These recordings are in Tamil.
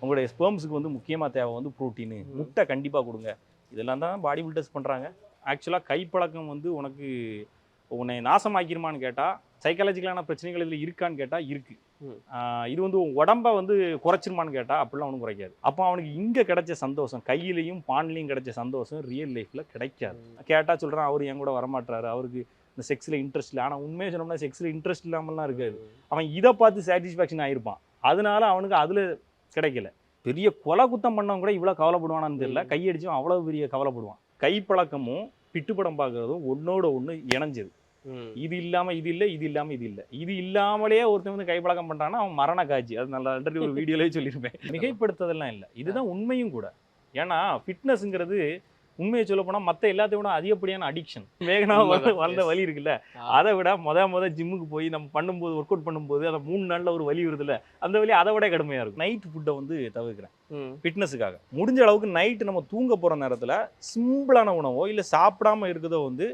உங்களுடைய ஸ்பெர்ம்ஸுக்கு வந்து முக்கியமாக தேவை வந்து ப்ரோட்டீனு முட்டை கண்டிப்பாக கொடுங்க. இதெல்லாம் தான் பாடி பில்டர்ஸ் பண்ணுறாங்க ஆக்சுவலாக கைப்பழக்கம் வந்து உனக்கு உன்னை நாசமாக்கிருமான்னு கேட்டால் சைக்காலஜிக்கலான பிரச்சனைகள் இதில் இருக்கான்னு கேட்டால் இருக்குது. இது வந்து உன் உடம்ப வந்து குறைச்சிருமான்னு கேட்டால் அப்படிலாம் ஒன்றும் குறைக்காது. அப்போ அவனுக்கு இங்கே கிடைச்ச சந்தோஷம் கையிலையும் பான்லையும் கிடைச்ச சந்தோஷம் ரியல் லைஃப்பில் கிடைக்காது. கேட்டால் சொல்கிறான் அவர் என் கூட வரமாட்டாரு அவருக்கு இந்த செக்ஸில் இன்ட்ரெஸ்ட் இல்லை. ஆனால் உண்மையை சொன்னோம்னா செக்ஸில் இன்ட்ரெஸ்ட் இல்லாமல்லாம் இருக்காது. அவன் இதை பார்த்து சாட்டிஸ்ஃபேக்ஷன் ஆயிருப்பான். அதனால அவனுக்கு அதில் கிடைக்கல. பெரிய கொலை குத்தம் பண்ணவன் கூட இவ்வளோ கவலைப்படுவானான்னு தெரியல. கையடிச்சும் அவ்வளோ பெரிய கவலைப்படுவான். கைப்பழக்கமும் பிட்டுப்படம் பார்க்கறதும் ஒன்னோட ஒன்று இணைஞ்சது. இது இல்லாமல் இது இல்லை இது இல்லாமல் இது இல்லை. இது இல்லாமலே ஒருத்தன் வந்து கைப்பழக்கம் பண்ணுறான்னா அவன் மரண காட்சி. அது நல்லா ஆல்ரெடி ஒரு வீடியோலேயே சொல்லியிருப்பேன். மிகைப்படுத்துதெல்லாம் இல்லை. இதுதான் உண்மையும் கூட. ஏன்னா ஃபிட்னஸ்ங்கிறது உண்மையை சொல்ல போனால் மற்ற எல்லாத்தையும் விட அதிகப்படியான அடிக்ஷன் வேகனா உண்மைதான், வளர்ந்த. வலி இருக்குல்ல. அதை விட முத முத ஜிம்முக்கு போய் நம்ம பண்ணும்போது ஒர்க் அவுட் பண்ணும்போது அந்த மூணு நாளில் ஒரு வலி வருதுல்ல அந்த வலி அதை விட கடுமையாக இருக்கும். நைட் ஃபுட்டை வந்து தவிர்க்கிறேன். ஃபிட்னஸுக்காக முடிஞ்ச அளவுக்கு நைட்டு நம்ம தூங்க போகிற நேரத்தில் சிம்பிளான உணவோ இல்லை சாப்பிடாம இருக்கிறதோ வந்து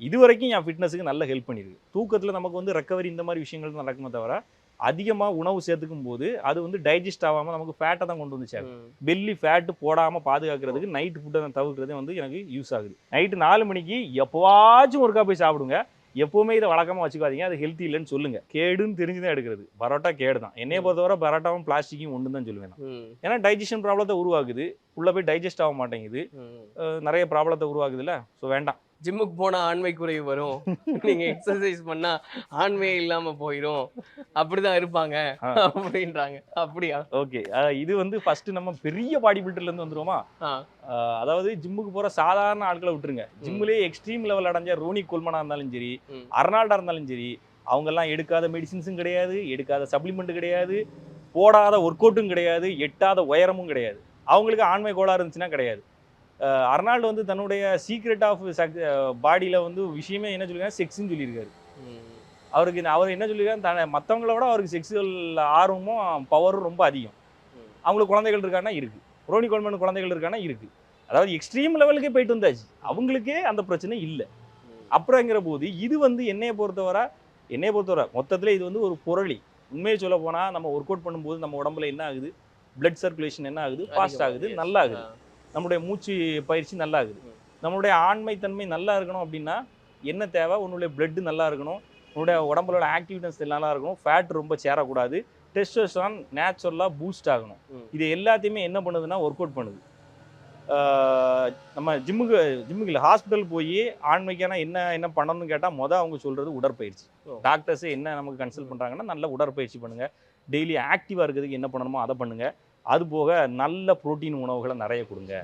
இது வரைக்கும் என் ஃபிட்னஸுக்கு நல்ல ஹெல்ப் பண்ணியிருக்கு தூக்கத்தில் நமக்கு வந்து ரெக்கவரி இந்த மாதிரி விஷயங்கள் நடக்குமே தவிர அதிகமாக உணவு சேர்த்துக்கும் போது அது வந்து டைஜஸ்ட் ஆகாமல் நமக்கு ஃபேட்டை தான் கொண்டு வந்து சேர்க்கும். ம். பெல்லி ஃபேட்டு போடாமல் பாதுகாக்கிறதுக்கு நைட் ஃபுட்டை நான் தவிர்க்கிறதே வந்து எனக்கு யூஸ் ஆகுது. நைட்டு நாலு மணிக்கு எப்போவாச்சும் ஒருக்கா போய் சாப்பிடுங்க. எப்போவுமே இதை வழக்கமாக வச்சுக்காதீங்க. அது ஹெல்த்தி இல்லைன்னு சொல்லுங்க. கேடுன்னு தெரிஞ்சு தான் எடுக்கிறது. பரோட்டா கேடு தான் என்னைய. பொறுத்தவரை பரோட்டாவும் பிளாஸ்டிக்கும் ஒன்று தான் சொல்லுவேன். ஏன்னா டைஜஷன் ப்ராப்ளத்தை உருவாக்குது. உள்ளே போய் டைஜஸ்ட் ஆக மாட்டேங்குது. நிறைய ப்ராப்ளத்தை உருவாக்குதுல்ல. ஸோ வேண்டாம். ஜிம்முக்கு போனா ஆண்மை குறைவு வரும். நீங்க எக்ஸசைஸ் பண்ணா ஆண்மையே இல்லாம போயிடும் அப்படிதான் இருப்பாங்க. அப்படின்றாங்க. அப்படியா? ஓகே. இது வந்து ஃபர்ஸ்ட் நம்ம பெரிய பாடி பில்டர்லேருந்து வந்துருவோமா? அதாவது ஜிம்முக்கு போகிற சாதாரண ஆட்களை விட்டுருங்க. ஜிம்முலேயே எக்ஸ்ட்ரீம் லெவல் அடைஞ்ச ரோனி கோல்மனா இருந்தாலும் சரி. அர்னால்டா இருந்தாலும் சரி அவங்கெல்லாம் எடுக்காத மெடிசின்ஸும் கிடையாது எடுக்காத சப்ளிமெண்ட் கிடையாது போடாத ஒர்க் அவுட்டும் கிடையாது எட்டாத உயரமும் கிடையாது. அவங்களுக்கு ஆண்மை கோளாறு இருந்துச்சுன்னா கிடையாது. அர்னால்டு வந்து தன்னுடைய சீக்ரெட் ஆஃப் பாடியில் வந்து விஷயமே என்ன சொல்லியிருக்காங்க செக்ஸ்ன்னு சொல்லியிருக்காரு. அவருக்கு அவர் என்ன சொல்லியிருக்காரு? தன்னை மற்றவங்கள விட அவருக்கு செக்ஸுவல் ஆர்வமும் பவரும் ரொம்ப அதிகம். அவங்களுக்கு குழந்தைகள் இருக்கான்னா இருக்கு. ரோனி கோல்மன் குழந்தைகள் இருக்கான்னா இருக்கு. அதாவது எக்ஸ்ட்ரீம் லெவலுக்கே போயிட்டு வந்தாச்சு. அவங்களுக்கே அந்த பிரச்சனை இல்லை. அப்புறங்கிற போது இது வந்து என்னைய பொறுத்தவரை என்னைய பொறுத்தவரை மொத்தத்தில் இது வந்து ஒரு புரளி. உண்மையை சொல்ல போனால் நம்ம ஒர்க் அவுட் பண்ணும்போது நம்ம உடம்புல என்ன ஆகுது? பிளட் சர்க்குலேஷன் என்ன ஆகுது? ஃபாஸ்ட் ஆகுது. நல்லா ஆகுது. நம்மளுடைய மூச்சு பயிற்சி நல்லா ம். நம்மளுடைய ஆண்மை தன்மை நல்லா இருக்கணும் அப்படின்னா என்ன தேவை? உன்னுடைய blood நல்லா இருக்கணும். உன்னுடைய உடம்புல ஆக்டிவிட்டஸ் நல்லா இருக்கணும். ஃபேட் ரொம்ப சேரக்கூடாது. டெஸ்டோஸ்டான் நேச்சுரலாக பூஸ்ட் ஆகணும். இது எல்லாத்தையுமே என்ன பண்ணுதுன்னா ஒர்க் அவுட் பண்ணுது நம்ம ஜிம்முக்கு ஜிம்முக்கு இல்லை ஹாஸ்பிட்டல் போய் ஆண்மைக்கான என்ன என்ன பண்ணணும்னு கேட்டால் மொதல் அவங்க சொல்கிறது உடற்பயிற்சி. டாக்டர்ஸே என்ன நமக்கு கன்சல்ட் பண்ணுறாங்கன்னா நல்ல உடற்பயிற்சி பண்ணுங்க. டெய்லி ஆக்டிவாக இருக்கிறதுக்கு என்ன பண்ணணுமோ அதை பண்ணுங்க. அது போக நல்ல புரோட்டீன் உணவுகளை நிறைய கொடுங்க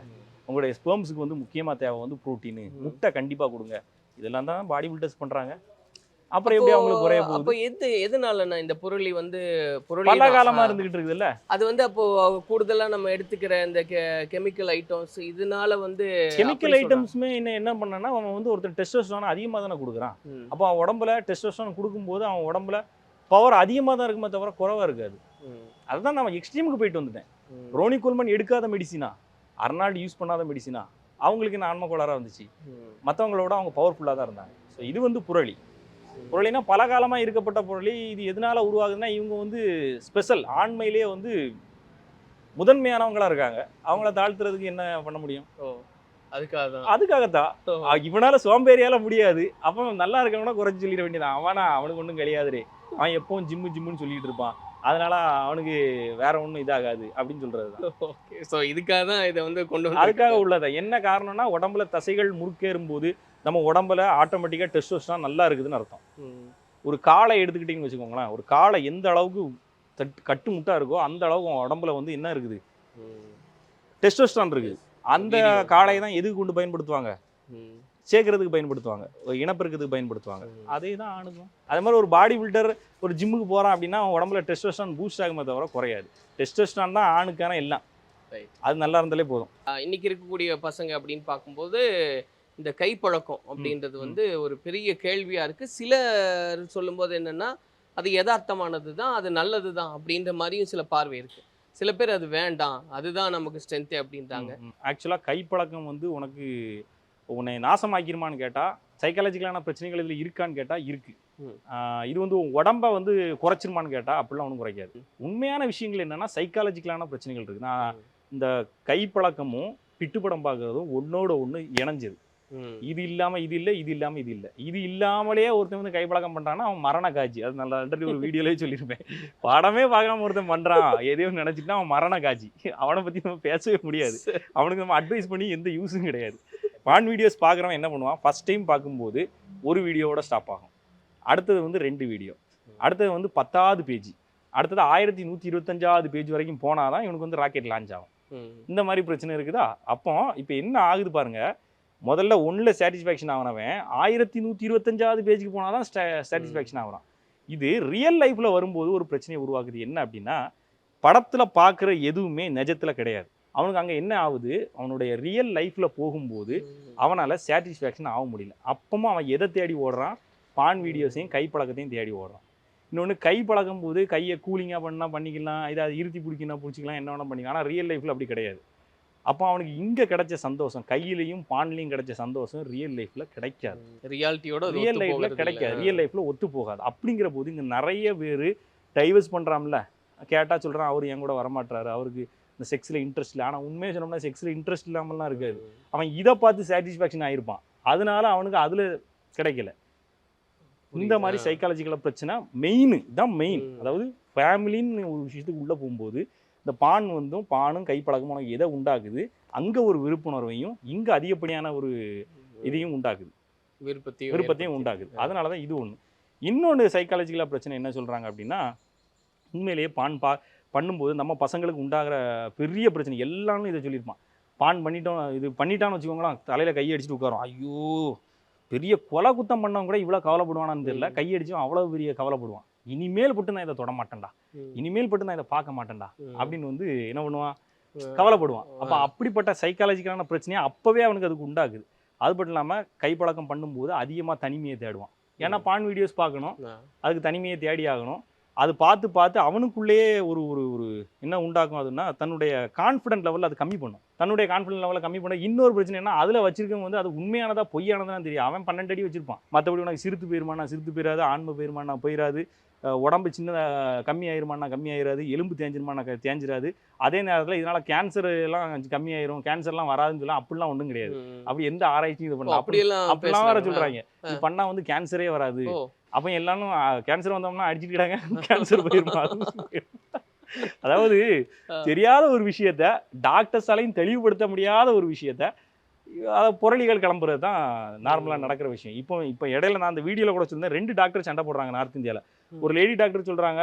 உங்களுடைய ஸ்பெர்ம்ஸுக்கு வந்து முக்கியமாக தேவை வந்து புரோட்டீனு. முட்டை கண்டிப்பாக கொடுங்க இதெல்லாம் தான் பாடி பில்டர்ஸ் பண்ணுறாங்க அப்புறம் எப்படி அவங்களுக்கு குறைய போகுது அப்போ எது எதனாலண்ணா இந்த புரளி வந்து புரளி பல ஆ. இருந்துகிட்டு இருக்குதுல்ல அது வந்து அப்போ கூடுதலா நம்ம எடுத்துக்கிற இந்த கெமிக்கல் ஐட்டம்ஸ் இதனால வந்து கெமிக்கல் ஐட்டம்ஸுமே என்ன என்ன பண்ணனா அவன் வந்து ஒருத்தர் டெஸ்டோஸ்டான் அதிகமாக தானே கொடுக்குறான். அப்போ அவன் உடம்புல டெஸ்டோஸ்டான் கொடுக்கும்போது அவன் உடம்புல பவர் அதிகமாக தான் இருக்குமே தவிர குறைவா இருக்காது. அதுதான் நம்ம எக்ஸ்ட்ரீமுக்கு போயிட்டு வந்துட்டேன். ரோனி கோல்மன் எடுக்காத மெடிசினா அர்னால்டு யூஸ் பண்ணாத மெடிசினா அவங்களுக்கு என்ன ஆன்ம கோளாறாக இருந்துச்சு. மற்றவங்களோட அவங்க பவர்ஃபுல்லாக தான் இருந்தாங்க. ஸோ இது வந்து புரளி. புரளினா பல காலமாக இருக்கப்பட்ட புரளி. இது எதனால உருவாகுதுன்னா இவங்க வந்து ஸ்பெஷல் ஆண்மையிலேயே வந்து முதன்மையானவங்களா இருக்காங்க. அவங்கள தாழ்த்துறதுக்கு என்ன பண்ண முடியும்? அதுக்காக தான். அதுக்காகத்தான். இவனால சோம்பேறியால முடியாது. அப்போ நல்லா இருக்கவனா குறைச்சி சொல்லிட வேண்டியதான் அவனா அவனுக்கு ஒன்றும் கிடையாதுரே அவன் எப்பவும் ஜிம்மு ஜிம்முன்னு சொல்லிட்டு இருப்பான். அதனால அவனுக்கு வேற ஒன்றும் இதாகாது அப்படின்னு சொல்றது தான் ஓகே ஸோ இதுக்காக தான் இதை வந்து கொண்டு வந்து அதுக்காக உள்ளதா என்ன காரணம்னா உடம்புல தசைகள் முறுக்கேறும் போது நம்ம உடம்புல ஆட்டோமேட்டிக்காக டெஸ்டோஸ்டான் நல்லா இருக்குதுன்னு அர்த்தம். ஒரு காளை எடுத்துக்கிட்டிங்கன்னு வச்சுக்கோங்களேன் ஒரு காளை எந்த அளவுக்கு தட்டு கட்டு முட்டா இருக்கோ அந்த அளவுக்கு உன் உடம்புல வந்து என்ன இருக்குது ம். டெஸ்டோஸ்டான் இருக்குது அந்த. காளையை தான் எதுக்கு கொண்டு பயன்படுத்துவாங்க. சேர்க்கறதுக்கு பயன்படுத்துவாங்க. ஒரு இனப்பெருக்கத்துக்கு பயன்படுத்துவாங்க. அதே தான் ஆணுக்கும். அதே மாதிரி ஒரு பாடி பில்டர் ஒரு ஜிம்முக்கு போகிறான் அப்படின்னா அவன் உடம்புல டெஸ்டோஸ்டான் பூஸ்ட் ஆகுமே தவிர குறையாது. டெஸ்டோஸ்டான் தான் ஆணுக்கான எல்லாம். அது நல்லா இருந்தாலே போதும். இன்னைக்கு இருக்கக்கூடிய பசங்க அப்படின்னு பார்க்கும்போது இந்த கைப்பழக்கம் அப்படின்றது. வந்து ஒரு பெரிய கேள்வியா இருக்கு. சிலர் சொல்லும்போது என்னன்னா அது யதார்த்தமானது தான் அது நல்லது தான் அப்படின்ற மாதிரியும் சில பார்வை இருக்கு. சில பேர் அது வேண்டாம் அதுதான் நமக்கு ஸ்ட்ரென்த்து அப்படின்றாங்க. ஆக்சுவலாக கைப்பழக்கம் வந்து உனக்கு உன்னை நாசமாக்கிருமான்னு கேட்டால் சைக்காலஜிக்கலான பிரச்சனைகள் இதில் இருக்கான்னு கேட்டால் இருக்கு. ம். ஆஹ் இது வந்து உடம்ப வந்து குறைச்சிருமான்னு கேட்டா அப்படிலாம் ஒன்றும் குறைக்காது. உண்மையான விஷயங்கள் என்னன்னா சைக்காலஜிக்கலான பிரச்சனைகள் இருக்கு. நான். இந்த கைப்பழக்கமும் பிட்டுப்படம் பார்க்கறதும் ஒன்னோட ஒன்று இணைஞ்சது. இது இல்லாம இது இல்லை இது இல்லாம இது இல்லை. இது இல்லாமலே ஒருத்தன் வந்து கைப்பழக்கம் பண்றான்னா அவன் மரண காட்சி. அது நல்லா ஆல்ரெடி ஒரு வீடியோலயே சொல்லியிருப்பேன். படமே பார்க்காம ஒருத்தன் பண்றான். எதையோ நினைச்சிட்டா அவன் மரண காட்சி. அவனை பத்தி நம்ம பேசவே முடியாது. அவனுக்கு நம்ம அட்வைஸ் பண்ணி எந்த யூஸும் கிடையாது. பான் வீடியோஸ் பார்க்குறவன் என்ன பண்ணுவான்? ஃபர்ஸ்ட் டைம் பார்க்கும்போது ஒரு வீடியோவோட ஸ்டாப் ஆகும். அடுத்தது வந்து ரெண்டு வீடியோ அடுத்தது வந்து பத்தாவது பேஜ் அடுத்தது ஆயிரத்தி நூற்றி இருபத்தஞ்சாவது பேஜ் வரைக்கும் போனால் தான் இவனுக்கு வந்து ராக்கெட் லான்ச் ஆகும். இந்த மாதிரி பிரச்சனை இருக்குதா? அப்போ இப்போ என்ன ஆகுது பாருங்க? முதல்ல ஒன்றில் சாட்டிஸ்ஃபேக்ஷன் ஆகிறவன் ஆயிரத்தி நூற்றி இருபத்தஞ்சாவது பேஜுக்கு போனால் தான் சாட்டிஸ்ஃபேக்ஷன் ஆகுறான். இது ரியல் லைஃப்பில் வரும்போது ஒரு பிரச்சனையை உருவாக்குது. என்ன அப்படின்னா படத்தில் பார்க்குற எதுவுமே நிஜத்தில் கிடையாது. அவனுக்கு அங்கே என்ன ஆகுது? அவனுடைய ரியல் லைஃப்பில் போகும்போது அவனால் சாட்டிஸ்ஃபேக்ஷன் ஆக முடியல. அப்பவும் அவன் எதை தேடி ஓடுறான்? பான் வீடியோஸையும் கைப்பழக்கத்தையும் தேடி ஓடுறான். இன்னொன்று கை பழகும் போது கையை கூலிங்காக பண்ணால் பண்ணிக்கலாம் இதை இருத்தி பிடிக்கணும் பிடிச்சிக்கலாம் என்ன வேணால் பண்ணிக்கலாம். ஆனால் ரியல் லைஃப்பில் அப்படி கிடையாது. அப்போ அவனுக்கு இங்கே கிடைச்ச சந்தோஷம் கையிலையும் பான்லையும் கிடைச்ச சந்தோஷம் ரியல் லைஃப்பில் கிடைக்காது. ரியாலிட்டியோட ரியல் லைஃப்பில் கிடைக்காது. ரியல் லைஃப்பில் ஒத்து போகாது. அப்படிங்கிற போது இங்கே நிறைய பேர் டைவர்ஸ் பண்ணுறான்ல கேட்டால் சொல்கிறான் அவர் என் கூட வரமாட்டாரு அவருக்கு இந்த செக்ஸில் இன்ட்ரெஸ்ட் இல்லை. ஆனால் உண்மையை சொன்னோம்னா செக்ஸில் இன்ட்ரெஸ்ட் இல்லாமலாம் இருக்காது. அவன் இதை பார்த்து சாட்டிஸ்ஃபேக்ஷன் ஆயிருப்பான். அதனால அவனுக்கு அதில் கிடைக்கல. இந்த? மாதிரி சைக்காலஜிக்கல் பிரச்சனை மெயின் தான் மெயின். அதாவது ஃபேமிலின்னு ஒரு விஷயத்துக்கு உள்ளே போகும்போது இந்த பான் வந்தும் பானும் கைப்பழக்கமும் உனக்கு எதை உண்டாக்குது? அங்கே ஒரு விருப்புணர்வையும் இங்கே அதிகப்படியான ஒரு இதையும் உண்டாக்குது. விருப்பத்தையும் விருப்பத்தையும் உண்டாக்குது. அதனால தான் இது ஒன்று இன்னொன்று சைக்காலஜிக்கலாக பிரச்சனை என்ன சொல்கிறாங்க அப்படின்னா உண்மையிலேயே பான் பா பண்ணும்போது நம்ம பசங்களுக்கு உண்டாகிற பெரிய பிரச்சனை எல்லாமே இதை சொல்லியிருப்பான் பான் பண்ணிட்டோம் இது பண்ணிட்டான்னு வச்சுக்கோங்களேன் தலையில் கை அடிச்சுட்டு உட்காரோம் ஐயோ பெரிய கொலை குத்தம் பண்ணவன் கூட இவ்வளோ கவலைப்படுவானான்னு தெரியல ம். கையடிச்சும் அவ்வளோ பெரிய கவலைப்படுவான் இனிமேல் பட்டு நான் இதை தொட மாட்டேன்டா. இனிமேல் பட்டு நான் இதை பார்க்க மாட்டேன்டா. அப்படின்னு வந்து என்ன பண்ணுவான். கவலைப்படுவான். அப்போ அப்படிப்பட்ட சைக்காலஜிக்கலான பிரச்சனையை அப்போவே அவனுக்கு அதுக்கு உண்டாகுது அது மட்டும் இல்லாமல் கைப்பழக்கம் பண்ணும்போது அதிகமாக தனிமையை தேடுவான் ஏன்னா. பான் வீடியோஸ் பார்க்கணும். அதுக்கு தனிமையை தேடி ஆகணும் அது பார்த்து பார்த்து அவனுக்குள்ளேயே ஒரு ஒரு ஒரு என்ன உண்டாக்கும் அதுன்னா தன்னுடைய கான்ஃபிடென்ட் லெவலில் அது கம்மி பண்ணும். தன்னுடைய கான்ஃபிடென்ட் லெவலில் கம்மி பண்ண இன்னொரு பிரச்சனை என்ன அதில் வச்சிருக்கவங்க வந்து அது உண்மையானதா பொய்யானதா தெரியும் அவன் பன்னெண்டு அடி வச்சிருப்பான். மற்றபடி உனக்கு சிறுத்து போயிருமானா சிறுத்து போயிடாது ஆன்மை போயிருமானா போயிடாது உடம்பு சின்ன கம்மி ஆயிராது எலும்பு தேஞ்சிருமானா தேஞ்சிராது. அதே நேரத்தில் இதனால கேன்சர் எல்லாம் கம்மி ஆயிரும் கேன்சர்லாம் வராதுன்னு சொல்லலாம் அப்படிலாம் ஒன்றும் கிடையாது. அப்படி எந்த ஆராய்ச்சியும் இது பண்ணல. அப்படியெல்லாம் அப்படிலாம் வேற பேசுறாங்க. சொல்றாங்க. இது பண்ணா வந்து கேன்சரே வராது. அப்ப எல்லாரும் கேன்சர் வந்தோம்னா அடிச்சுக்கிட்டாங்க கேன்சர் போயிருமா அதாவது. தெரியாத ஒரு விஷயத்த டாக்டர்ஸாலையும் தெளிவுபடுத்த முடியாத ஒரு விஷயத்த அதை புரளிகள் கிளம்புறது தான் நார்மலாக. நடக்கிற விஷயம் இப்போ இப்போ இடையில நான் அந்த வீடியோவில் கூட சொல்லியிருந்தேன் ரெண்டு டாக்டர் சண்டை போடுறாங்க நார்த் இந்தியாவில். ஒரு லேடி டாக்டர் சொல்கிறாங்க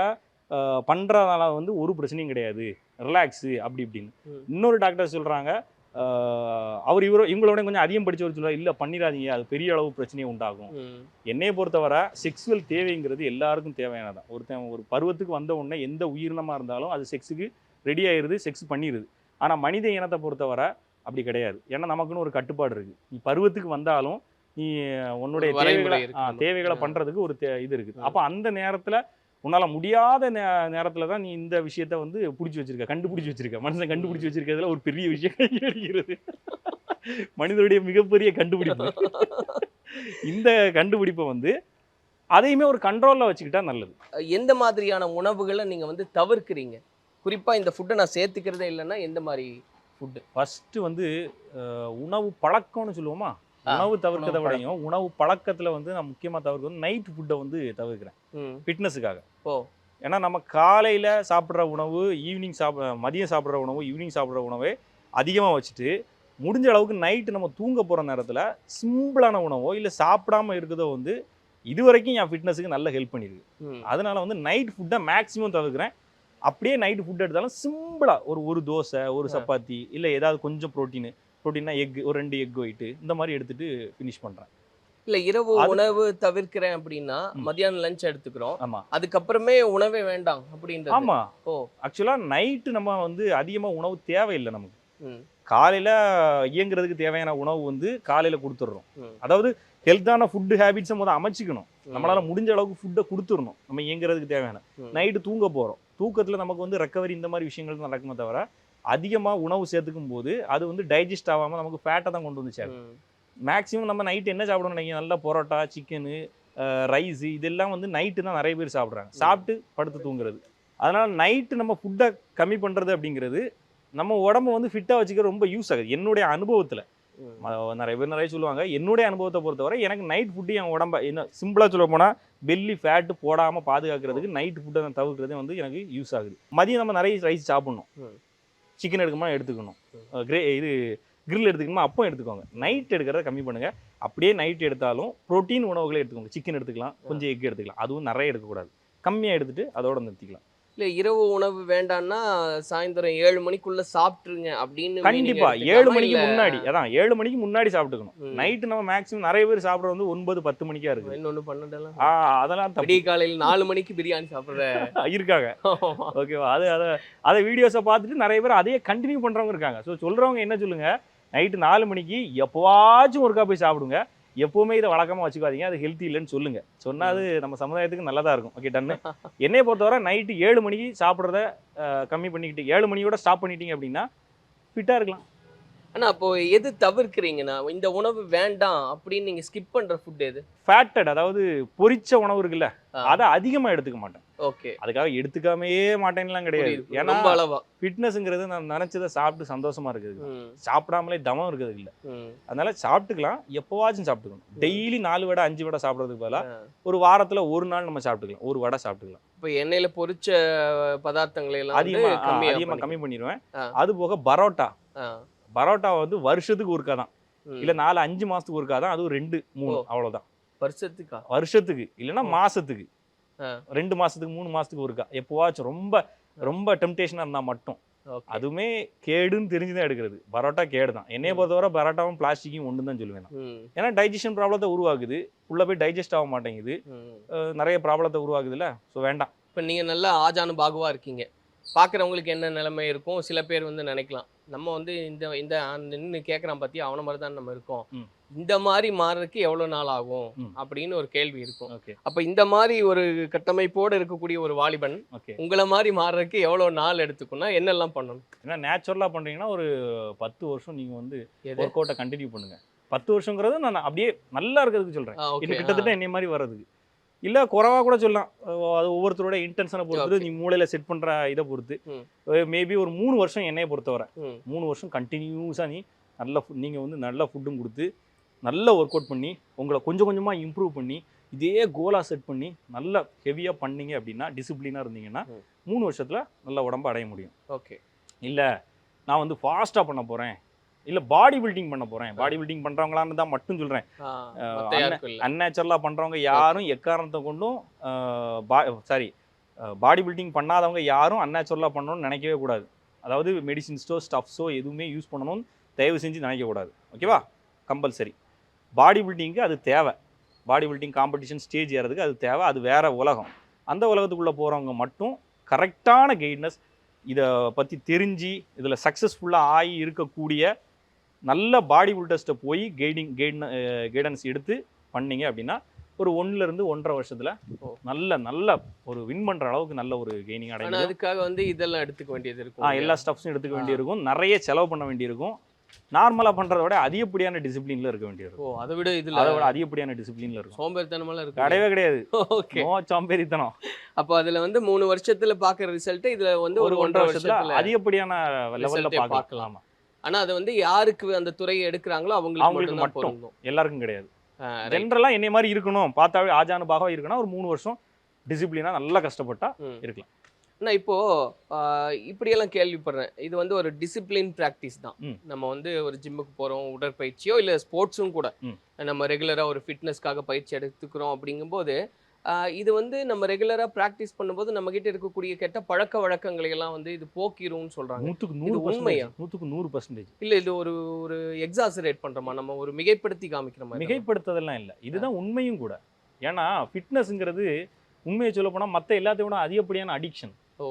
பண்ணுறதுனால வந்து ஒரு பிரச்சனையும் கிடையாது ரிலாக்ஸு அப்படி இப்படின்னு. இன்னொரு டாக்டர் சொல்கிறாங்க அவர் இவரோ இவங்களோட கொஞ்சம் அதிகம் படிச்சவர் சொல்றாரு இல்லை பண்ணிடாதீங்க அது பெரிய அளவு பிரச்சனையை உண்டாகும். என்னைய பொறுத்தவரை செக்ஸுவல் தேவைங்கிறது எல்லாருக்கும் தேவையானதான் ஒருத்தன் ஒரு பருவத்துக்கு வந்த உடனே எந்த உயிரினமாக இருந்தாலும் அது செக்ஸுக்கு ரெடி ஆயிருது செக்ஸ் பண்ணிடுது ஆனால் மனித இனத்தை பொறுத்தவரை அப்படி கிடையாது ஏன்னா நமக்குன்னு ஒரு கட்டுப்பாடு இருக்குது நீ பருவத்துக்கு வந்தாலும் நீ உன்னுடைய தேவைகளை. தேவைகளை. பண்ணுறதுக்கு ஒரு தே- இது இருக்குது. அப்போ அந்த நேரத்தில் உன்னால் முடியாத நே நேரத்தில் தான் நீ இந்த விஷயத்த வந்து பிடிச்சி வச்சிருக்க கண்டுபிடிச்சி வச்சிருக்க. மனுஷன் கண்டுபிடிச்சி வச்சிருக்கிறதுல ஒரு பெரிய விஷயம் கையடிக்கிறது மனிதனுடைய மிகப்பெரிய கண்டுபிடிப்பு. இந்த கண்டுபிடிப்பை வந்து அதையுமே ஒரு கண்ட்ரோலில் வச்சுக்கிட்டா நல்லது. எந்த மாதிரியான உணவுகளை நீங்க வந்து தவிர்க்கிறீங்க? குறிப்பா இந்த ஃபுட்டை நான் சேர்த்துக்கிறதே இல்லைன்னா எந்த மாதிரி ஃபுட்டு ஃபர்ஸ்ட் வந்து உணவு பழக்கம்னு சொல்லுவோமா? உணவு தவிர்க்கிறத விடையும் உணவு பழக்கத்துல வந்து நான் முக்கியமா தவிர்க்கிறது நைட் ஃபுட்டை வந்து தவிர்க்கிறேன். ஃபிட்னஸுக்காக ஓ. ஏன்னா நம்ம காலையில சாப்பிட்ற உணவு ஈவினிங் சாப்பிட மதியம் சாப்பிட்ற உணவு ஈவினிங் சாப்பிட்ற உணவே அதிகமா வச்சுட்டு முடிஞ்ச அளவுக்கு நைட்டு நம்ம தூங்க போற நேரத்துல சிம்பிளான உணவோ இல்லை சாப்பிடாம இருக்கிறதோ வந்து இது வரைக்கும் என் ஃபிட்னஸுக்கு நல்ல ஹெல்ப் பண்ணியிருக்கு அதனால வந்து நைட் ஃபுட்டை மேக்ஸிமம் தவிர்க்கிறேன். அப்படியே நைட் ஃபுட் எடுத்தாலும் சிம்பிளா ஒரு ஒரு தோசை ஒரு. சப்பாத்தி இல்லை ஏதாவது கொஞ்சம் ப்ரோட்டீன் ப்ரோட்டீனா எக் ஒரு ரெண்டு எக் ஒயிட்டு இந்த மாதிரி எடுத்துட்டு ஃபினிஷ் பண்றேன். இல்ல இரவு உணவு தவிர்க்கிறேன் அப்படின்னா ம். மத்தியானம் லஞ்ச் எடுத்துக்கிறோம். ஆமா. அதுக்கப்புறமே உணவே வேண்டாம் அப்படின்றது. ஆமா. ஓ. ஆக்சுவலா நைட்டு நம்ம வந்து அதிகமா உணவு தேவையில்லை நமக்கு. காலையில இயங்குறதுக்கு தேவையான உணவு வந்து காலையில கொடுத்துட்றோம். அதாவது ஹெல்த்தான ஃபுட்டு ஹேபிட்ஸை முதல் அமைச்சிக்கணும். நம்மளால முடிஞ்ச அளவுக்கு ஃபுட்டை கொடுத்துடணும் நம்ம இயங்குறதுக்கு தேவையான. நைட்டு தூங்க போறோம். தூக்கத்துல நமக்கு வந்து ரெக்கவரி இந்த மாதிரி விஷயங்கள் நடக்குமே தவிர அதிகமா உணவு சேர்த்துக்கும் போது அது வந்து டைஜஸ்ட் ஆகாம நமக்கு ஃபேட்டை தான் கொண்டு வந்து சேர்க்கும். ம். மேக்ஸிமம் நம்ம நைட் என்ன சாப்பிடணும் நினைக்கிறீங்க? நல்லா பரோட்டா சிக்கனு ரைஸ் இதெல்லாம் வந்து நைட்டு தான் நிறைய பேர் சாப்பிட்றாங்க. சாப்பிட்டு படுத்து தூங்குறது. அதனால் நைட்டு நம்ம ஃபுட்டை கம்மி பண்ணுறது அப்படிங்கிறது நம்ம உடம்ப வந்து ஃபிட்டாக வச்சுக்க ரொம்ப யூஸ் ஆகுது. என்னுடைய அனுபவத்தில். நிறைய பேர் நிறைய சொல்லுவாங்க என்னுடைய அனுபவத்தை பொறுத்தவரை எனக்கு நைட் ஃபுட்டு என் உடம்ப என்ன சிம்பிளாக சொல்ல போனால் பெல்லி ஃபேட்டு போடாமல் பாதுகாக்கிறதுக்கு நைட் ஃபுட்டை நான் தவிர்க்கிறது வந்து எனக்கு யூஸ் ஆகுது. மதியம் நம்ம நிறைய ரைஸ் சாப்பிடணும். சிக்கன் எடுக்கணுமா எடுத்துக்கணும். கிரே இது கிரில் எடுத்துக்கணுமா அப்போ எடுத்துக்கோங்க. நைட் எடுக்கிறத கம்மி பண்ணுங்கள் அப்படியே நைட் எடுத்தாலும் புரோட்டீன் உணவுகளை எடுத்துக்கோங்க. சிக்கன் எடுத்துக்கலாம் கொஞ்சம் எக் எடுத்துக்கலாம். அதுவும் நிறைய எடுக்கக்கூடாது. கம்மியாக எடுத்துகிட்டு அதோட நிறுத்திக்கலாம். இல்ல இரவு உணவு வேண்டாம்னா சாயந்தரம் ஏழு மணிக்குள்ள சாப்பிட்டுருங்க அப்படின்னு கண்டிப்பா. meaning ஏழு? மணிக்கு முன்னாடி அதான் ஏழு மணிக்கு முன்னாடி சாப்பிட்டுக்கணும். நைட்டு நம்ம மேக்ஸிமம் நிறைய பேர் சாப்பிட்றது வந்து ஒன்பது பத்து மணிக்கா இருக்கு இன்னொன்னு பன்னெண்டெல்லாம் ஆ அதெல்லாம் தப்பு. விடிய காலையில் நாலு மணிக்கு பிரியாணி சாப்பிடுற. இருக்காங்க. ஓகேவா அது அதை அதை வீடியோஸை பார்த்துட்டு நிறைய பேர் அதையே கண்டினியூ பண்ணுறவங்க இருக்காங்க. ஸோ சொல்கிறவங்க என்ன சொல்லுங்க? நைட்டு நாலு மணிக்கு எப்போவாச்சும் ஒருக்கா போய் சாப்பிடுங்க. எப்பவுமே இதை வழக்கமாக வச்சுக்காதீங்க. அது ஹெல்த்தி இல்லைன்னு சொல்லுங்க. சொன்னா அது நம்ம சமுதாயத்துக்கு நல்லதா இருக்கும். ஓகே டன்னு என்னைய பொறுத்தவரை நைட்டு ஏழு மணிக்கு சாப்பிட்றத கம்மி பண்ணிக்கிட்டு ஏழு மணியோட ஸ்டாப் பண்ணிட்டீங்க அப்படின்னா ஃபிட்டாக இருக்கலாம். ஆனா அப்போ எது தவிர்க்கிறீங்கன்னா இந்த உணவு வேண்டாம் அப்படின்னு நீங்க ஸ்கிப் பண்ற ஃபுட் எது? ஃபேட்டட் அதாவது பொரிச்ச உணவு இருக்குல்ல. அதை அதிகமாக எடுத்துக்க மாட்டேன். ஓகே. அதுக்காக எடுத்துக்காமையே மாட்டேன்லாம் கிடையாது. ஏன்னா அளவா. ஃபிட்னஸ்ங்கிறது நான் நினச்சதை சாப்பிட்டு சந்தோஷமா இருக்குது சாப்பிடாமலே தமம் இருக்கிறது இல்லை. அதனால சாப்பிட்டுக்கலாம் எப்போவாச்சும் சாப்பிட்டுக்கணும் டெய்லி நாலு வடை அஞ்சு வடை சாப்பிட்றதுக்கு பதிலாக. ஒரு வாரத்துல ஒரு நாள் நம்ம சாப்பிட்டுக்கலாம் ஒரு வடை சாப்பிட்டுக்கலாம். இப்ப எண்ணெயில பொரிச்ச பதார்த்தங்களை எல்லாம் வந்து அதிகமா ஆ, கம்மியா அதிகமா பண்ணி- கம்மி பண்ணிடுவேன். அது போக பரோட்டா. பரோட்டா வந்து வருஷத்துக்கு ஒருக்கா தான். இல்ல நாலு அஞ்சு மாசத்துக்கு ஒருக்கா தான் அதுவும் ரெண்டு மூணு. அவ்வளவுதான். வருஷத்துக்கா? வருஷத்துக்கு இல்லைன்னா. மாசத்துக்கு. ரெண்டு மாசத்துக்கு மூணு மாசத்துக்கு ஒருக்கா. எப்போவாச்சும் ரொம்ப ரொம்ப டெம்டேஷனா இருந்தா மட்டும். அதுவுமே கேடுன்னு தெரிஞ்சுதான் எடுக்கிறது. பரோட்டா கேடு தான் என்னைய. பொறுத்தவரை பரோட்டாவும் பிளாஸ்டிக்கும் ஒன்று தான் சொல்லுவேன் ஏன்னா டைஜஷன் ப்ராப்ளத்தை உருவாக்குது உள்ள போய் டைஜஸ்ட் ஆக மாட்டேங்குது. நிறைய ப்ராப்ளத்தை உருவாக்குதுல்ல ஸோ வேண்டாம். இப்ப நீங்க நல்லா ஆஜானு பாகுவா இருக்கீங்க. பார்க்குறவங்களுக்கு என்ன நிலைமை இருக்கும்? சில பேர் வந்து நினைக்கலாம். நம்ம வந்து இந்த இந்த நின்று கேட்குறான் பத்தி அவன மாதிரி தான் நம்ம இருக்கோம். இந்த மாதிரி மாறுறதுக்கு எவ்வளவு நாள் ஆகும். அப்படின்னு ஒரு கேள்வி இருக்கும். ஓகே. அப்ப இந்த மாதிரி ஒரு கட்டமைப்போடு இருக்கக்கூடிய ஒரு வாலிபன் ஓகே. உங்களை மாதிரி மாறுறதுக்கு எவ்வளவு நாள் எடுத்துக்கும்னா என்னெல்லாம் பண்ணணும்? ஏன்னா நேச்சுரலாக பண்ணுறீங்கன்னா ஒரு பத்து வருஷம் நீங்கள் வந்து ஒர்க் அவுட்டை கண்டினியூ பண்ணுங்க. பத்து வருஷங்கிறது நான் அப்படியே நல்லா இருக்கிறதுக்கு சொல்கிறேன் ஆ. கிட்டத்தட்ட என்னை மாதிரி வர்றதுக்கு. இல்லை குறவா கூட சொல்லலாம். அது ஒவ்வொருத்தரோட இன்டென்ஷனை பொறுத்து நீ மூளையில் செட் பண்ணுற இதை பொறுத்து. மேபி ஒரு மூணு வருஷம் என்னைய பொறுத்தவரை. ம். மூணு வருஷம் கண்டினியூஸாக நீ நல்ல ஃபுட் நீங்கள் வந்து நல்ல ஃபுட்டும் கொடுத்து நல்ல ஒர்க் அவுட் பண்ணி உங்களை கொஞ்சம் கொஞ்சமாக இம்ப்ரூவ் பண்ணி இதே கோலாக செட் பண்ணி நல்லா ஹெவியாக பண்ணீங்க அப்படின்னா டிசிப்ளினாக இருந்தீங்கன்னா. மூணு வருஷத்தில் நல்ல உடம்ப அடைய முடியும். ஓகே. இல்லை நான் வந்து ஃபாஸ்ட்டாக பண்ண போகிறேன் இல்லை பாடி பில்டிங் பண்ண போகிறேன் பாடி பில்டிங் பண்ணுறவங்களான்னு தான் மட்டும் சொல்கிறேன் அன்நேச்சுரலாக பண்ணுறவங்க யாரும் எக்காரணத்தை கொண்டும் சாரி பாடி பில்டிங் பண்ணாதவங்க யாரும் அன்நேச்சுரலாக பண்ணணும்னு நினைக்கவே கூடாது. அதாவது மெடிசின்ஸோ ஸ்டஃப்ஸோ எதுவுமே யூஸ் பண்ணணும்னு தயவு செஞ்சு நினைக்கக்கூடாது. ஓகேவா கம்பல்சரி. பாடி பில்டிங்க்கு அது தேவை பாடி பில்டிங் காம்படிஷன் ஸ்டேஜ் ஏறதுக்கு அது தேவை அது வேற உலகம் அந்த உலகத்துக்குள்ளே போகிறவங்க மட்டும் கரெக்டான கைட்னஸ் இதை பற்றி தெரிஞ்சு இதில் சக்ஸஸ்ஃபுல்லாக ஆகி இருக்கக்கூடிய நல்ல பாடி பில்டர்ஸ்ட்டை போய் கைடிங் கைட் கைடன்ஸ் எடுத்து பண்ணீங்க அப்படின்னா ஒரு ஒண்ணுல இருந்து ஒன்றரை வருஷத்துல. நல்ல நல்ல ஒரு வின் பண்ற அளவுக்கு நல்ல ஒரு கெய்னிங் அடையும் அதுக்காக வந்து இதெல்லாம் எடுத்துக்க வேண்டியது இருக்கும்? எல்லா ஸ்டப்ஸும் எடுத்துக்க. வேண்டியிருக்கும் நிறைய செலவு பண்ண வேண்டியிருக்கும் நார்மலா பண்றத விட அதிகப்படியான டிசிப்ளின்ல இருக்க வேண்டியிருக்கும் ஓ அதை விட இதுல அதை விட அதிகப்படியான டிசிப்ளின்ல இருக்கும். சோம்பேறித்தனமெல்லாம் இருக்கு கிடையவே கிடையாது. ஓகே. நோ சாம்பேறித்தனம். அப்போ அதுல வந்து மூணு வருஷத்துல பாக்குற ரிசல்ட் இதுல வந்து ஒரு ஒன்றரை வருஷத்துல அதிகப்படியான லெவல்ல பார்க்கலாம் பார்க்கலாம். ஆனா அது வந்து யாருக்கு அந்த துறையை எடுக்கிறாங்களோ அவங்களுக்கு அவங்களுக்கு மட்டும். எல்லாருக்கும் கிடையாது. ஆ, right. ஜென்ரலா என்னை மாதிரி இருக்கணும். பார்த்தாவே ஆஜானுபாகம் இருக்கணும் ஒரு மூணு வருஷம் டிசிப்ளினா நல்லா கஷ்டப்பட்டா. இருக்கலாம். ஆனா இப்போ ஆ, இப்படியெல்லாம் கேள்விப்படுறேன். இது வந்து ஒரு டிசிப்ளின் பிராக்டிஸ் தான். நம்ம வந்து ஒரு ஜிம்முக்கு போறோம் உடற்பயிற்சியோ இல்ல ஸ்போர்ட்ஸும் கூட. நம்ம ரெகுலரா ஒரு ஃபிட்னஸ்க்காக பயிற்சி எடுத்துக்கிறோம் அப்படிங்கும்போது இது வந்து நம்ம ரெகுலரா பிராக்டிஸ் பண்ணும்போது நம்ம கிட்ட இருக்கக்கூடிய கெட்ட பழக்க வழக்கங்களை எல்லாம் வந்து இது போக்கிரும்னு சொல்றாங்க. நூற்றுக்கு நூறு உண்மையா? நூற்றுக்கு நூறு பர்சன்டேஜ் இல்ல இது ஒரு ஒரு எக்ஸாசரேட் பண்றோமா? நம்ம ஒரு மிகைப்படுத்தி காமிக்கிற மாதிரி? மிகைப்படுத்துறதெல்லாம் இல்லை. இதுதான் உண்மையும் கூட. ஏன்னா ஃபிட்னஸ்ங்கிறது உண்மையை சொல்ல போனால் மற்ற எல்லாத்தையும் விட அதிகப்படியான அடிக்ஷன் ஓ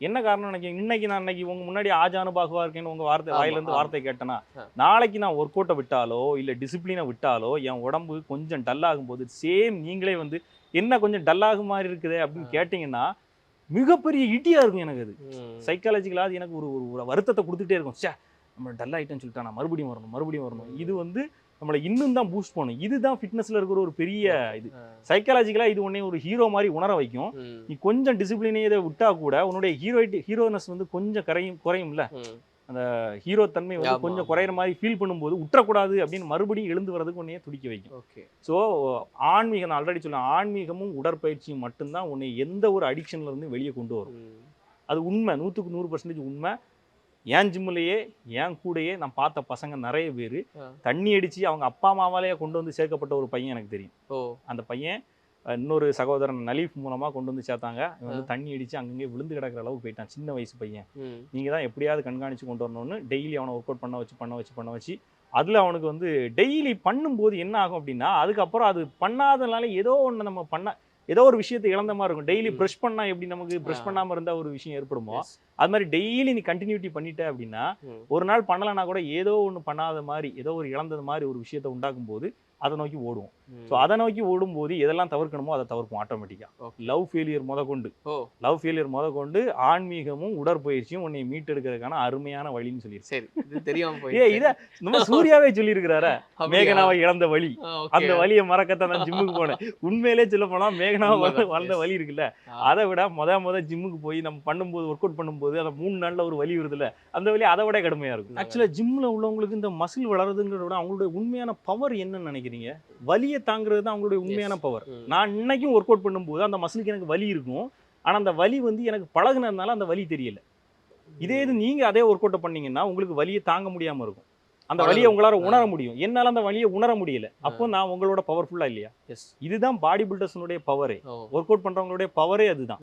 என்ன காரணம் எனக்கு இன்னைக்கு நான் இன்னைக்கு உங்க முன்னாடி ஆஜானு பாகுவா இருக்கேன்னு உங்க வார்த்தை வாயிலிருந்து. வார்த்தை கேட்டேன்னா. நாளைக்கு நான் ஒர்க் அவுட்டை விட்டாலோ இல்ல டிசிப்ளினை விட்டாலோ என் உடம்பு கொஞ்சம் டல் ஆகும்போது சேம் நீங்களே வந்து என்ன கொஞ்சம் டல் ஆகும் மாதிரி இருக்குதே அப்படின்னு. கேட்டிங்கன்னா மிகப்பெரிய இடியா இருக்கும் எனக்கு அது. சைக்காலஜிக்கலாக அது எனக்கு ஒரு ஒரு வருத்தத்தை கொடுத்துட்டே இருக்கும் சே நம்ம டல் ஆகிட்டேன்னு சொல்லிட்டா நான் மறுபடியும் வரணும் மறுபடியும் வரணும். இது வந்து நம்மளை இன்னும் தான் பூஸ்ட் பண்ணும் இதுதான் ஃபிட்னஸ்ல இருக்கிற ஒரு பெரிய இது. சைக்காலஜிக்கலா இது உன்னை ஒரு ஹீரோ மாதிரி உணர வைக்கும் ம். நீ கொஞ்சம் டிசிப்ளினே இதை விட்டா கூட உன்னுடைய ஹீரோ ஹீரோனஸ் வந்து கொஞ்சம் கரையும் குறையும்ல ம். ஹீரோ தன்மை வந்து கொஞ்சம். குறையிற மாதிரி ஃபீல் பண்ணும்போது விட்டுறக்கூடாது அப்படின்னு மறுபடியும் எழுந்து வரதுக்கு உன்னையே துடிக்க வைக்கும் ஓகே ஸோ ஆன்மீகம் நான் ஆல்ரெடி சொன்னேன் ஆன்மீகமும் உடற்பயிற்சியும் மட்டும்தான் உன்னை எந்த ஒரு அடிக்ஷன்ல இருந்து வெளியே கொண்டு வரும் ம். அது உண்மை நூற்றுக்கு நூறு பர்சன்டேஜ் உண்மை என் ஜிம்முலையே என் கூடயே நான் பார்த்த பசங்க நிறைய பேர். தண்ணி அடித்து அவங்க அப்பா அம்மாவாலேயே கொண்டு வந்து சேர்க்கப்பட்ட ஒரு பையன் எனக்கு தெரியும். ஓ. அந்த பையன் இன்னொரு சகோதரன் நலீஃப் மூலமாக கொண்டு வந்து சேர்த்தாங்க. இவன் வந்து தண்ணி அடித்து அங்கங்கே விழுந்து கிடக்கிற அளவுக்கு போயிட்டான். சின்ன வயசு பையன். நீங்கள் தான் எப்படியாவது கண்காணித்து கொண்டு வரணும்னு டெய்லி அவனை ஒர்க் அவுட் பண்ண வச்சு பண்ண வச்சு பண்ண வச்சு அதில் அவனுக்கு வந்து டெய்லி பண்ணும்போது என்ன ஆகும் அப்படின்னா அதுக்கப்புறம் அது பண்ணாதனால ஏதோ ஒன்று நம்ம பண்ண ஏதோ ஒரு விஷயத்தை இழந்த மாதிரி இருக்கும் டெய்லி. ப்ரஷ் பண்ணா எப்படி நமக்கு ப்ரஷ். பண்ணாமல் இருந்தால் ஒரு விஷயம் ஏற்படுமோ. அது மாதிரி டெய்லி நீ கண்டினியூட்டி பண்ணிட்ட அப்படின்னா. ஒரு நாள் பண்ணலைன்னா கூட ஏதோ ஒன்று பண்ணாத மாதிரி ஏதோ ஒரு இழந்தது மாதிரி ஒரு விஷயத்தை உண்டாக்கும் போது அதை நோக்கி ஓடுவோம். ஸோ அதை நோக்கி ஓடும்போது எதெல்லாம் தவிர்க்கணுமோ அதை தவிர்ப்போம் ஆட்டோமேட்டிக்காக. லவ் ஃபெயிலியர் முத கொண்டு லவ் ஃபெயிலியர் முத கொண்டு ஆன்மீகமும் உடற்பயிற்சியும் உன்னை மீட்டெடுக்கிறதுக்கான அருமையான வழின்னு சொல்லியிருக்கேன் சரி இது தெரியாம ஏ. இத நம்ம சூர்யாவே சொல்லியிருக்கிறாரே? மேகனாவை இழந்த வழி. அந்த வழியை மறக்கத்தான் நான் ஜிம்முக்கு போனேன் உண்மையிலே சொல்ல போனா மேகனாவை வளர்ந்த-. வழி இருக்குல்ல. அதை விட முத முத ஜிம்முக்கு போய் நம்ம பண்ணும்போது ஒர்க் அவுட் பண்ணும்போது அந்த மூணு நாள்ல ஒரு வலி வருதுல்ல அந்த வலி அதை விட கடுமையா இருக்கும் உண்மைதான். ஆக்சுவலா ஜிம்ல உள்ளவங்களுக்கு இந்த மசில் வளருதுங்கிறத விட அவங்களுடைய உண்மையான பவர் என்னன்னு நினைக்கிறீங்க வலியை தாங்குறது தான் அவங்களுடைய உண்மையான. பவர். நான் இன்னைக்கும் ஒர்க் அவுட் பண்ணும்போது அந்த மசிலுக்கு எனக்கு வலி இருக்கும். ஆனா அந்த வலி வந்து எனக்கு பழகுனதுனால அந்த வலி தெரியல. இதே இது நீங்க அதே ஒர்க் அவுட் பண்ணீங்கன்னா உங்களுக்கு வலியை தாங்க முடியாம இருக்கும். அந்த. வலியை உங்களால. உணர முடியும். என்னால அந்த வலியை உணர முடியல. அப்போ நான் உங்களோட பவர்ஃபுல்லா இல்லையா. இதுதான் பாடி பில்டர்ஸனுடைய பவரே ஒர்க் அவுட் பண்றவங்களுடைய பவரே அதுதான்.